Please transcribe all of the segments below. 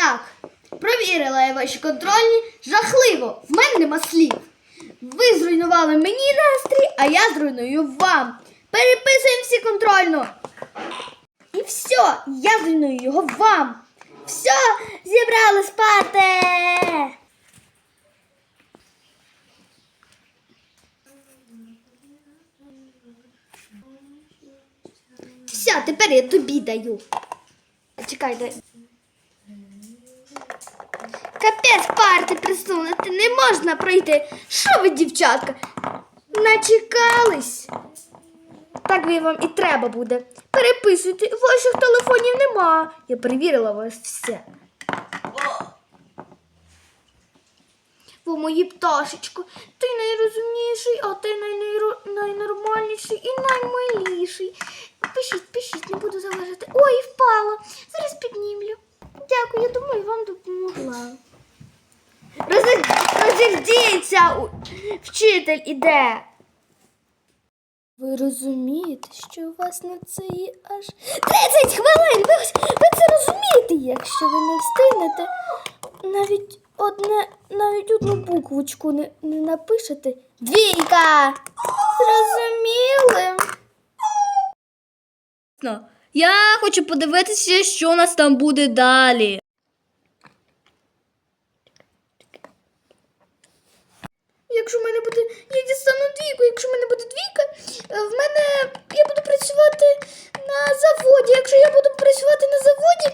Так, провірила я ваші контрольні. Жахливо, в мене нема слів. Ви зруйнували мені настрій, а я зруйную вам. Переписуємо всі контрольно. І все, я зруйную його вам. Все, зібрали спати. Все, тепер я тобі даю. Чекай, дай. Капець парти присунути не можна пройти. Що ви, дівчатка? Начекались. Так би вам і треба буде. Переписуйте, ваших телефонів нема. Я перевірила вас все. О, мої пташечко, ти найрозумніший, а ти найнайро- найнормальніший і наймиліший. Пишіть, пишіть, не буду заважати. Ой, впало. Зараз піднімлю. Дякую, я думаю, вам допомогла. Розі- Розійдіться, вчитель іде. Ви розумієте, що у вас на це є аж 30 хвилин. Ви, ви це розумієте, якщо ви не встигнете навіть одне, навіть одну буквочку не, не напишете. Двійка! Зрозуміли? Я хочу подивитися, що у нас там буде далі. Якщо в мене буде. Я дістану двійку. Якщо в мене буде двійка, е, в мене я буду працювати на заводі. Якщо я буду працювати на заводі,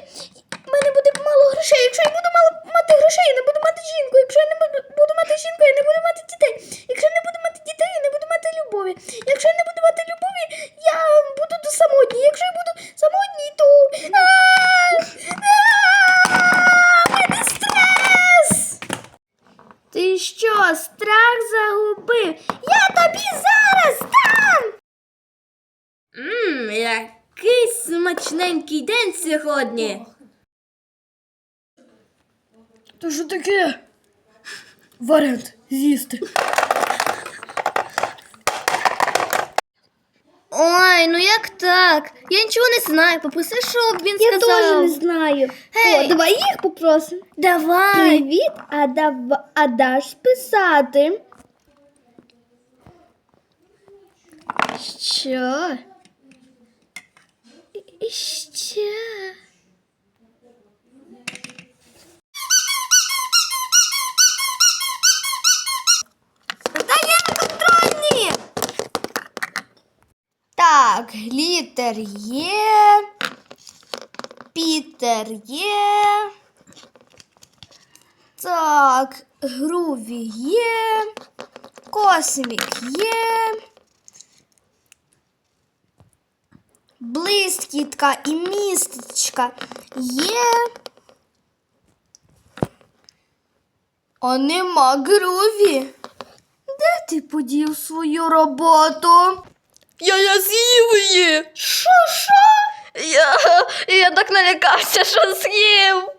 в мене буде мало грошей. Якщо я буду мало мати грошей, я не буду мати жінку. Якщо я не буду, мати жінку, я не буду мати дітей. Якщо я не буду мати дітей, я не буду мати любові. Якщо я не буду мати любові, я буду самотній. Якщо я буду самотній, то. Мене стрес! Ти що, страх загубив? Я тобі зараз дам! Ммм, який смачненький день сьогодні. То що таке? Варіант з'їсти. Ой, ну як так? Я нічого не знаю. Попроси, щоб він Я сказав. теж не знаю. Гей. О, давай їх попросимо. Давай. Привіт, а, дав... а даш писати? Що? І- Що? Даємо контрольні! Так, літер є. Пітер є. Так, груві є. Космік є. Блискітка і містечка є. А нема груві. Де ти подів свою роботу? Я, я з'їв її. Що, що? Я, я так налякався, що з'їв.